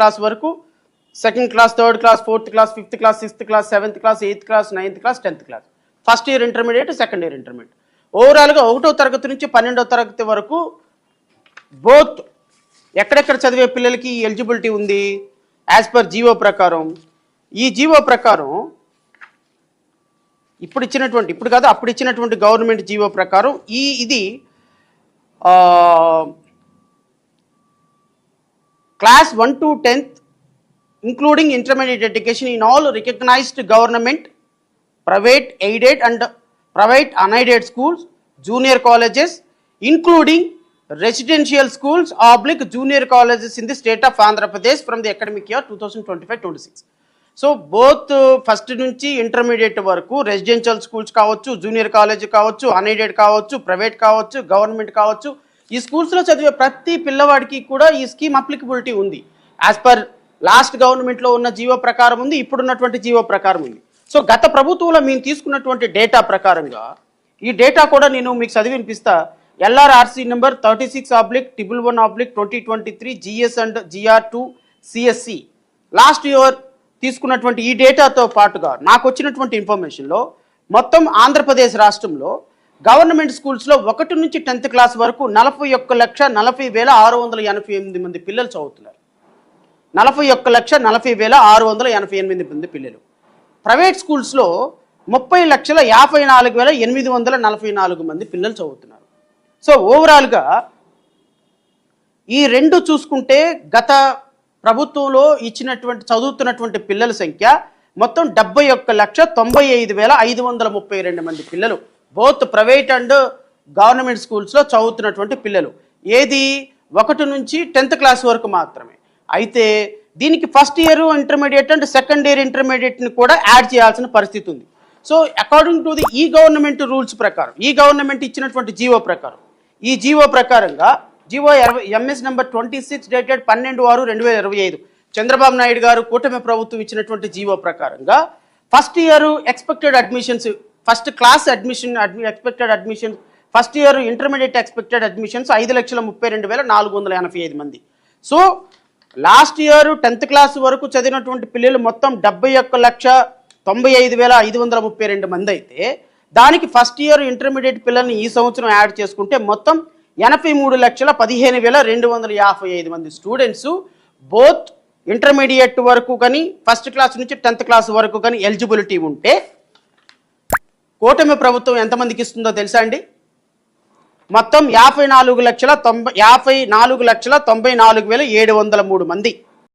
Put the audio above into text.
Class వరకు second class third class fourth class fifth class sixth class seventh class eighth class ninth class tenth class first year intermediate second year intermediate ఓవరాల్గా ఒకటో తరగతి నుంచి పన్నెండో తరగతి వరకు both ఎక్కడెక్కడ చదివే పిల్లలకి ఎలిజిబిలిటీ ఉంది? యాజ్ పర్ జీవో ప్రకారం. ఈ జీవో ప్రకారం ఇప్పుడు ఇచ్చినటువంటి ఇప్పుడు కాదు అప్పుడు ఇచ్చినటువంటి గవర్నమెంట్ జీవో ప్రకారం ఈ ఇది class one two tenth including intermediate education in all recognised government private aided and private unaided schools junior colleges including residential schools public junior colleges in the state of Andhra Pradesh from the academic year two thousand twenty five twenty six so both first నుంచి intermediate వరకు residential schools కావచ్చు junior college కావచ్చు unaided కావచ్చు private కావచ్చు government కావచ్చు ఈ స్కూల్స్లో చదివే ప్రతి పిల్లవాడికి కూడా ఈ స్కీమ్ అప్లికబిలిటీ ఉంది. యాజ్ పర్ లాస్ట్ గవర్నమెంట్లో ఉన్న జీవో ప్రకారం ఉంది ఇప్పుడున్నటువంటి జీవో ప్రకారం ఉంది. సో గత ప్రభుత్వంలో మేము తీసుకున్నటువంటి డేటా ప్రకారంగా ఈ డేటా కూడా నేను మీకు చదివి వినిపిస్తా L R R C number thirty six oblique triple one oblique twenty twenty three G S and G R two C S C last year తీసుకున్నటువంటి ఈ డేటాతో పాటుగా నాకు వచ్చినటువంటి ఇన్ఫర్మేషన్లో మొత్తం ఆంధ్రప్రదేశ్ రాష్ట్రంలో గవర్నమెంట్ స్కూల్స్లో ఒకటి నుంచి టెన్త్ క్లాస్ వరకు నలభై ఒక్క లక్ష నలభై వేల ఆరు వందల ఎనభై ఎనిమిది మంది పిల్లలు చదువుతున్నారు. నలభై ఒక్క లక్ష నలభై వేల ఆరు వందల ఎనభై ఎనిమిది మంది పిల్లలు. ప్రైవేట్ స్కూల్స్లో ముప్పై లక్షల యాభై నాలుగు వేల ఎనిమిది వందల నలభై నాలుగు మంది పిల్లలు చదువుతున్నారు. సో ఓవరాల్గా ఈ రెండు చూసుకుంటే గత ప్రభుత్వంలో ఇచ్చినటువంటి చదువుతున్నటువంటి పిల్లల సంఖ్య మొత్తం డెబ్బై ఒక్క లక్ష తొంభై ఐదు వేల ఐదు వందల ముప్పై రెండు మంది పిల్లలు బోత్ ప్రైవేట్ అండ్ గవర్నమెంట్ స్కూల్స్లో చదువుతున్నటువంటి పిల్లలు. ఏది? ఒకటి నుంచి టెన్త్ క్లాస్ వరకు మాత్రమే. అయితే దీనికి first year intermediate and second year ఇంటర్మీడియట్ని కూడా యాడ్ చేయాల్సిన పరిస్థితి ఉంది. సో అకార్డింగ్ టు ది ఈ గవర్నమెంట్ రూల్స్ ప్రకారం ఈ గవర్నమెంట్ ఇచ్చినటువంటి జీవో ప్రకారం ఈ జీవో ప్రకారంగా జీవో ఇరవై M S number twenty six dated పన్నెండు ఆరు రెండు వేల ఇరవై ఐదు చంద్రబాబు నాయుడు గారు కూటమి ప్రభుత్వం ఇచ్చినటువంటి జీవో ప్రకారంగా first year expected admissions first class admission expected admission first year intermediate expected admissions ఐదు లక్షల ముప్పై రెండు వేల నాలుగు వందల ఎనభై ఐదు మంది. So last year tenth class వరకు చదివినటువంటి పిల్లలు మొత్తం డెబ్బై ఒక్క లక్ష తొంభై ఐదు వేల ఐదు వందల ముప్పై రెండు మంది అయితే దానికి ఫస్ట్ ఇయర్ ఇంటర్మీడియట్ పిల్లల్ని ఈ సంవత్సరం యాడ్ చేసుకుంటే మొత్తం ఎనభై మూడు లక్షల పదిహేను వేల రెండు వందల యాభై ఐదు మంది స్టూడెంట్స్ బోత్ ఇంటర్మీడియట్ వరకు కానీ ఫస్ట్ క్లాస్ నుంచి టెన్త్ క్లాస్ వరకు కానీ ఎలిజిబిలిటీ ఉంటే కూటమి ప్రభుత్వం ఎంతమందికి ఇస్తుందో తెలుసా అండి? మొత్తం యాభై నాలుగు లక్షల తొంభై యాభై నాలుగు లక్షల తొంభై నాలుగు వేల ఏడు వందల మూడు మంది.